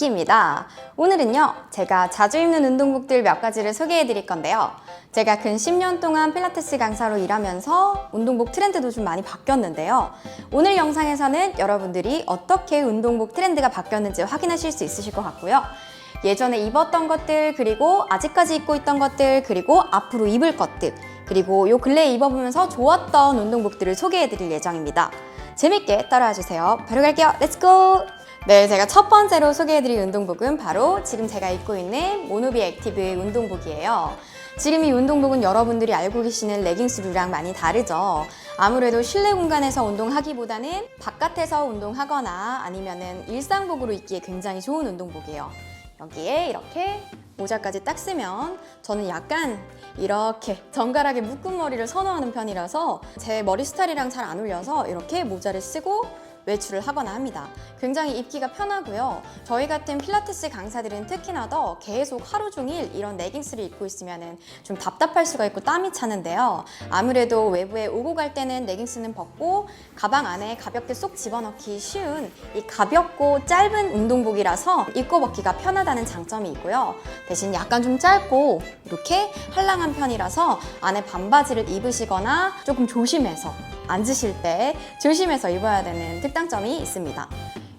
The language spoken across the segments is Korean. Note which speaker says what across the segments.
Speaker 1: 뷰티입니다. 오늘은요, 제가 자주 입는 운동복들 몇 가지를 소개해 드릴 건데요. 제가 근 10년 동안 필라테스 강사로 일하면서 운동복 트렌드도 좀 많이 바뀌었는데요. 오늘 영상에서는 여러분들이 어떻게 운동복 트렌드가 바뀌었는지 확인하실 수 있으실 것 같고요. 예전에 입었던 것들, 그리고 아직까지 입고 있던 것들, 그리고 앞으로 입을 것들, 그리고 요 근래에 입어보면서 좋았던 운동복들을 소개해 드릴 예정입니다. 재밌게 따라와 주세요. 바로 갈게요. 렛츠고! 네, 제가 첫 번째로 소개해드릴 운동복은 바로 지금 제가 입고 있는 모노비 액티브 운동복이에요. 지금 이 운동복은 여러분들이 알고 계시는 레깅스류랑 많이 다르죠. 아무래도 실내 공간에서 운동하기보다는 바깥에서 운동하거나 아니면은 일상복으로 입기에 굉장히 좋은 운동복이에요. 여기에 이렇게 모자까지 딱 쓰면 저는 약간 이렇게 정갈하게 묶은 머리를 선호하는 편이라서 제 머리 스타일이랑 잘 안 어울려서 이렇게 모자를 쓰고 외출을 하거나 합니다. 굉장히 입기가 편하고요. 저희 같은 필라테스 강사들은 특히나 더 계속 하루 종일 이런 레깅스를 입고 있으면 좀 답답할 수가 있고 땀이 차는데요. 아무래도 외부에 오고 갈 때는 레깅스는 벗고 가방 안에 가볍게 쏙 집어넣기 쉬운 이 가볍고 짧은 운동복이라서 입고 벗기가 편하다는 장점이 있고요. 대신 약간 좀 짧고 이렇게 한랑한 편이라서 안에 반바지를 입으시거나 조금 조심해서 앉으실 때 조심해서 입어야 되는 특 장점이 있습니다.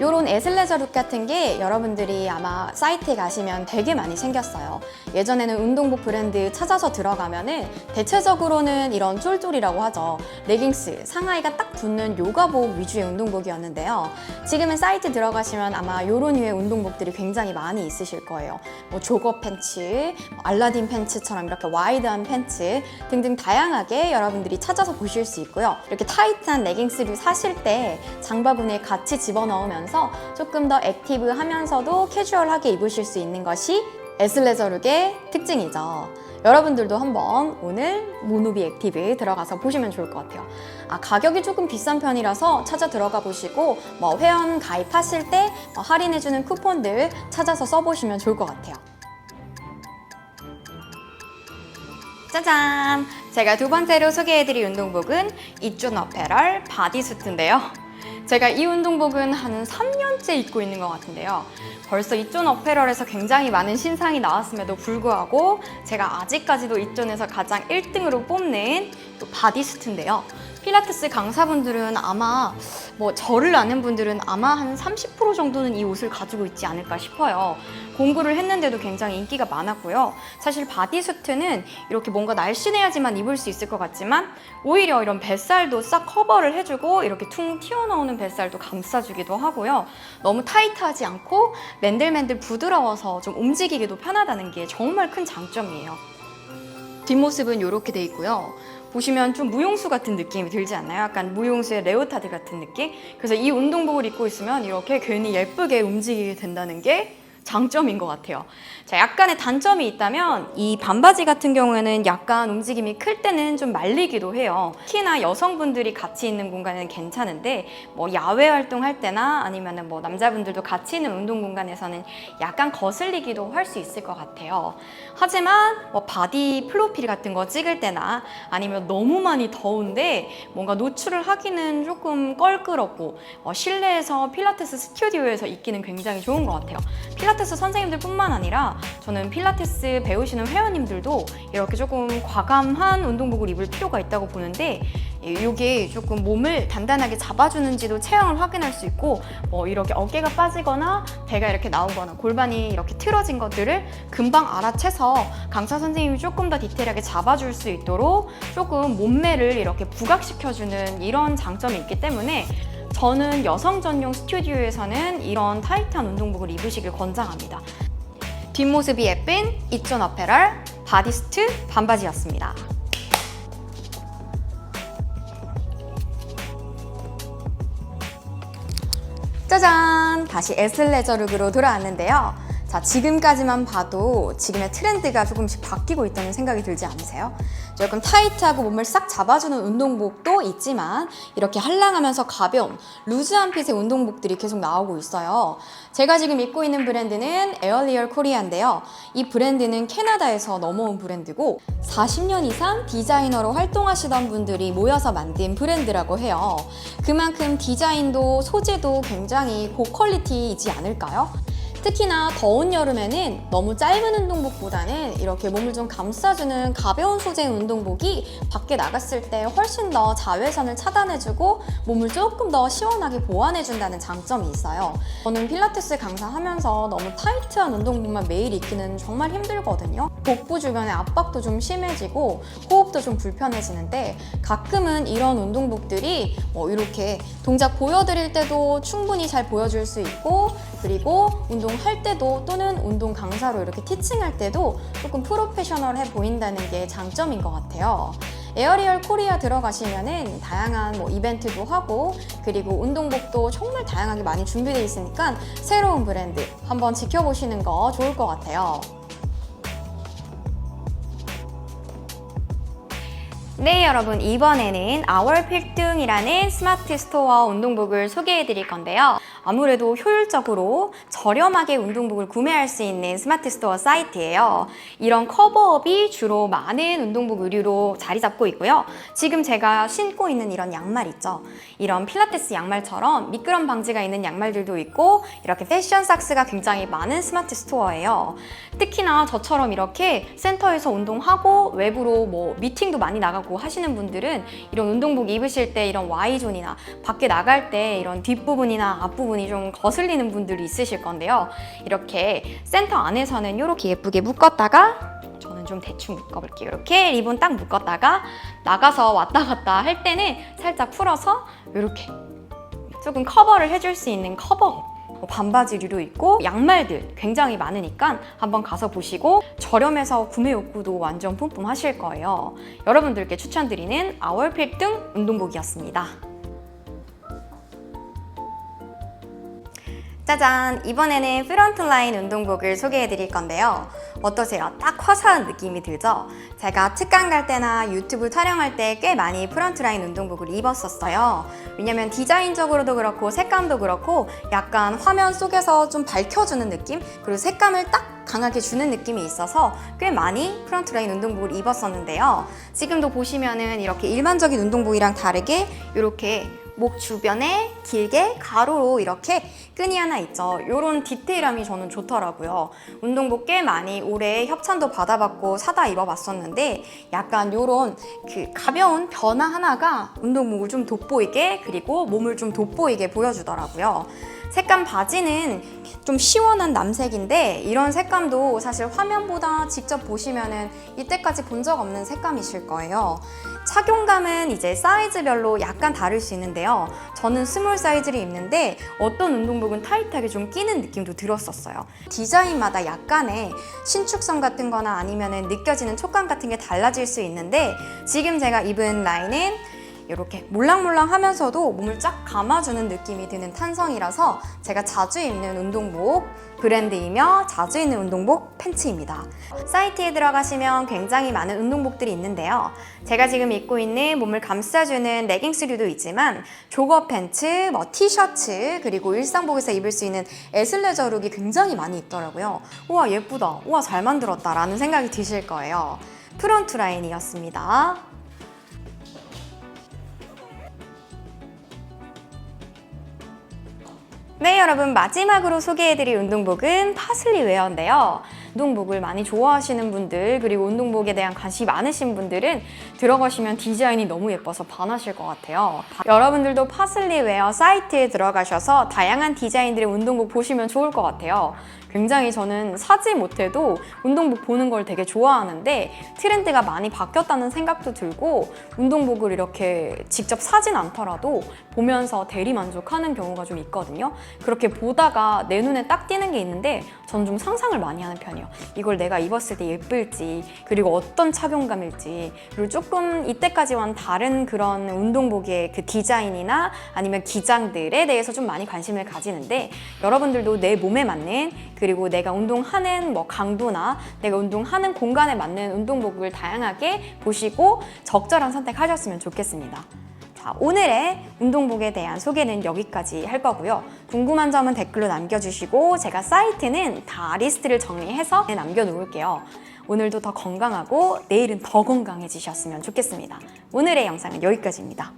Speaker 1: 요런 에슬레저 룩 같은 게 여러분들이 아마 사이트에 가시면 되게 많이 생겼어요. 예전에는 운동복 브랜드 찾아서 들어가면은 대체적으로는 이런 쫄쫄이라고 하죠. 레깅스, 상하이가 딱 붙는 요가복 위주의 운동복이었는데요. 지금은 사이트 들어가시면 아마 요런 류의 운동복들이 굉장히 많이 있으실 거예요. 뭐 조거 팬츠, 뭐 알라딘 팬츠처럼 이렇게 와이드한 팬츠 등등 다양하게 여러분들이 찾아서 보실 수 있고요. 이렇게 타이트한 레깅스를 사실 때 장바구니에 같이 집어넣으면서 조금 더 액티브하면서도 캐주얼하게 입으실 수 있는 것이 에슬레저 룩의 특징이죠. 여러분들도 한번 오늘 모노비 액티브 들어가서 보시면 좋을 것 같아요. 아, 가격이 조금 비싼 편이라서 찾아 들어가 보시고 뭐 회원 가입하실 때 뭐 할인해주는 쿠폰들 찾아서 써보시면 좋을 것 같아요. 짜잔! 제가 두 번째로 소개해드릴 운동복은 이존 어페럴 바디수트인데요. 제가 이 운동복은 한 3년째 입고 있는 것 같은데요. 벌써 이존 어페럴에서 굉장히 많은 신상이 나왔음에도 불구하고 제가 아직까지도 이존에서 가장 1등으로 뽑는 또 바디수트인데요. 필라테스 강사분들은 아마 뭐 저를 아는 분들은 아마 한 30% 정도는 이 옷을 가지고 있지 않을까 싶어요. 공구를 했는데도 굉장히 인기가 많았고요. 사실 바디수트는 이렇게 뭔가 날씬해야지만 입을 수 있을 것 같지만 오히려 이런 뱃살도 싹 커버를 해주고 이렇게 퉁 튀어나오는 뱃살도 감싸주기도 하고요. 너무 타이트하지 않고 맨들맨들 부드러워서 좀 움직이기도 편하다는 게 정말 큰 장점이에요. 뒷모습은 이렇게 돼 있고요. 보시면 좀 무용수 같은 느낌이 들지 않나요? 약간 무용수의 레오타드 같은 느낌? 그래서 이 운동복을 입고 있으면 이렇게 괜히 예쁘게 움직이게 된다는 게 장점인 것 같아요. 자, 약간의 단점이 있다면 이 반바지 같은 경우에는 약간 움직임이 클 때는 좀 말리기도 해요. 특히나 여성분들이 같이 있는 공간은 괜찮은데 뭐 야외 활동할 때나 아니면은 뭐 남자분들도 같이 있는 운동 공간에서는 약간 거슬리기도 할 수 있을 것 같아요. 하지만 뭐 바디 프로필 같은 거 찍을 때나 아니면 너무 많이 더운데 뭔가 노출을 하기는 조금 껄끄럽고 어, 실내에서 필라테스 스튜디오에서 입기는 굉장히 좋은 것 같아요. 필라 테스 선생님들뿐만 아니라 저는 필라테스 배우시는 회원님들도 이렇게 조금 과감한 운동복을 입을 필요가 있다고 보는데 이게 조금 몸을 단단하게 잡아주는지도 체형을 확인할 수 있고 뭐 이렇게 어깨가 빠지거나 배가 이렇게 나오거나 골반이 이렇게 틀어진 것들을 금방 알아채서 강사 선생님이 조금 더 디테일하게 잡아줄 수 있도록 조금 몸매를 이렇게 부각시켜주는 이런 장점이 있기 때문에 저는 여성 전용 스튜디오에서는 이런 타이트한 운동복을 입으시길 권장합니다. 뒷모습이 예쁜 이존 어페럴 바디스트 반바지였습니다. 짜잔! 다시 에슬레저 룩으로 돌아왔는데요. 자, 지금까지만 봐도 지금의 트렌드가 조금씩 바뀌고 있다는 생각이 들지 않으세요? 조금 타이트하고 몸을 싹 잡아주는 운동복도 있지만 이렇게 한랑하면서 가벼운 루즈한 핏의 운동복들이 계속 나오고 있어요. 제가 지금 입고 있는 브랜드는 에어리얼 코리아인데요. 이 브랜드는 캐나다에서 넘어온 브랜드고 40년 이상 디자이너로 활동하시던 분들이 모여서 만든 브랜드라고 해요. 그만큼 디자인도 소재도 굉장히 고퀄리티이지 않을까요? 특히나 더운 여름에는 너무 짧은 운동복보다는 이렇게 몸을 좀 감싸주는 가벼운 소재의 운동복이 밖에 나갔을 때 훨씬 더 자외선을 차단해주고 몸을 조금 더 시원하게 보완해준다는 장점이 있어요. 저는 필라테스 강사하면서 너무 타이트한 운동복만 매일 입기는 정말 힘들거든요. 복부 주변에 압박도 좀 심해지고 호흡도 좀 불편해지는데 가끔은 이런 운동복들이 뭐 이렇게 동작 보여드릴 때도 충분히 잘 보여줄 수 있고 그리고 운동할 때도 또는 운동 강사로 이렇게 티칭할 때도 조금 프로페셔널해 보인다는 게 장점인 것 같아요. 에어리얼 코리아 들어가시면은 다양한 뭐 이벤트도 하고 그리고 운동복도 정말 다양하게 많이 준비되어 있으니까 새로운 브랜드 한번 지켜보시는 거 좋을 것 같아요. 네, 여러분. 이번에는 아월 필등이라는 스마트 스토어 운동복을 소개해 드릴 건데요. 아무래도 효율적으로 저렴하게 운동복을 구매할 수 있는 스마트 스토어 사이트예요. 이런 커버업이 주로 많은 운동복 의류로 자리 잡고 있고요. 지금 제가 신고 있는 이런 양말 있죠. 이런 필라테스 양말처럼 미끄럼 방지가 있는 양말들도 있고 이렇게 패션 삭스가 굉장히 많은 스마트 스토어예요. 특히나 저처럼 이렇게 센터에서 운동하고 외부로 뭐 미팅도 많이 나가고 하시는 분들은 이런 운동복 입으실 때 이런 Y존이나 밖에 나갈 때 이런 뒷부분이나 앞부분 이 좀 거슬리는 분들이 있으실 건데요. 이렇게 센터 안에서는 이렇게 예쁘게 묶었다가 저는 좀 대충 묶어볼게요. 이렇게 리본 딱 묶었다가 나가서 왔다 갔다 할 때는 살짝 풀어서 이렇게 조금 커버를 해줄 수 있는 커버 뭐 반바지류도 있고 양말들 굉장히 많으니까 한번 가서 보시고 저렴해서 구매 욕구도 완전 뿜뿜 하실 거예요. 여러분들께 추천드리는 아월필 등 운동복이었습니다. 짜잔! 이번에는 프론트라인 운동복을 소개해 드릴 건데요. 어떠세요? 딱 화사한 느낌이 들죠? 제가 특강 갈 때나 유튜브 촬영할 때 꽤 많이 프론트라인 운동복을 입었었어요. 왜냐면 디자인적으로도 그렇고 색감도 그렇고 약간 화면 속에서 좀 밝혀주는 느낌? 그리고 색감을 딱 강하게 주는 느낌이 있어서 꽤 많이 프론트라인 운동복을 입었었는데요. 지금도 보시면은 이렇게 일반적인 운동복이랑 다르게 이렇게 목 주변에 길게 가로로 이렇게 끈이 하나 있죠. 이런 디테일함이 저는 좋더라고요. 운동복 꽤 많이 올해 협찬도 받아봤고 사다 입어봤었는데 약간 이런 그 가벼운 변화 하나가 운동복을 좀 돋보이게 그리고 몸을 좀 돋보이게 보여주더라고요. 색감 바지는 좀 시원한 남색인데 이런 색감도 사실 화면보다 직접 보시면은 이때까지 본 적 없는 색감이실 거예요. 착용감은 이제 사이즈별로 약간 다를 수 있는데요. 저는 스몰 사이즈를 입는데 어떤 운동복은 타이트하게 좀 끼는 느낌도 들었었어요. 디자인마다 약간의 신축성 같은 거나 아니면은 느껴지는 촉감 같은 게 달라질 수 있는데 지금 제가 입은 라인은 이렇게 몰랑몰랑 하면서도 몸을 쫙 감아주는 느낌이 드는 탄성이라서 제가 자주 입는 운동복 브랜드이며 자주 입는 운동복 팬츠입니다. 사이트에 들어가시면 굉장히 많은 운동복들이 있는데요. 제가 지금 입고 있는 몸을 감싸주는 레깅스류도 있지만 조거 팬츠, 뭐 티셔츠 그리고 일상복에서 입을 수 있는 에슬레저 룩이 굉장히 많이 있더라고요. 우와 예쁘다, 우와 잘 만들었다 라는 생각이 드실 거예요. 프론트 라인이었습니다. 네, 여러분 마지막으로 소개해드릴 운동복은 파슬리 웨어인데요. 운동복을 많이 좋아하시는 분들 그리고 운동복에 대한 관심이 많으신 분들은 들어가시면 디자인이 너무 예뻐서 반하실 것 같아요. 여러분들도 파슬리 웨어 사이트에 들어가셔서 다양한 디자인들의 운동복 보시면 좋을 것 같아요. 굉장히 저는 사지 못해도 운동복 보는 걸 되게 좋아하는데 트렌드가 많이 바뀌었다는 생각도 들고 운동복을 이렇게 직접 사진 않더라도 보면서 대리 만족하는 경우가 좀 있거든요. 그렇게 보다가 내 눈에 딱 띄는 게 있는데 전 좀 상상을 많이 하는 편이에요. 이걸 내가 입었을 때 예쁠지 그리고 어떤 착용감일지 그리고 조금 이때까지와는 다른 그런 운동복의 그 디자인이나 아니면 기장들에 대해서 좀 많이 관심을 가지는데 여러분들도 내 몸에 맞는 그리고 내가 운동하는 뭐 강도나 내가 운동하는 공간에 맞는 운동복을 다양하게 보시고 적절한 선택하셨으면 좋겠습니다. 자, 오늘의 운동복에 대한 소개는 여기까지 할 거고요. 궁금한 점은 댓글로 남겨주시고 제가 사이트는 다 리스트를 정리해서 남겨놓을게요. 오늘도 더 건강하고 내일은 더 건강해지셨으면 좋겠습니다. 오늘의 영상은 여기까지입니다.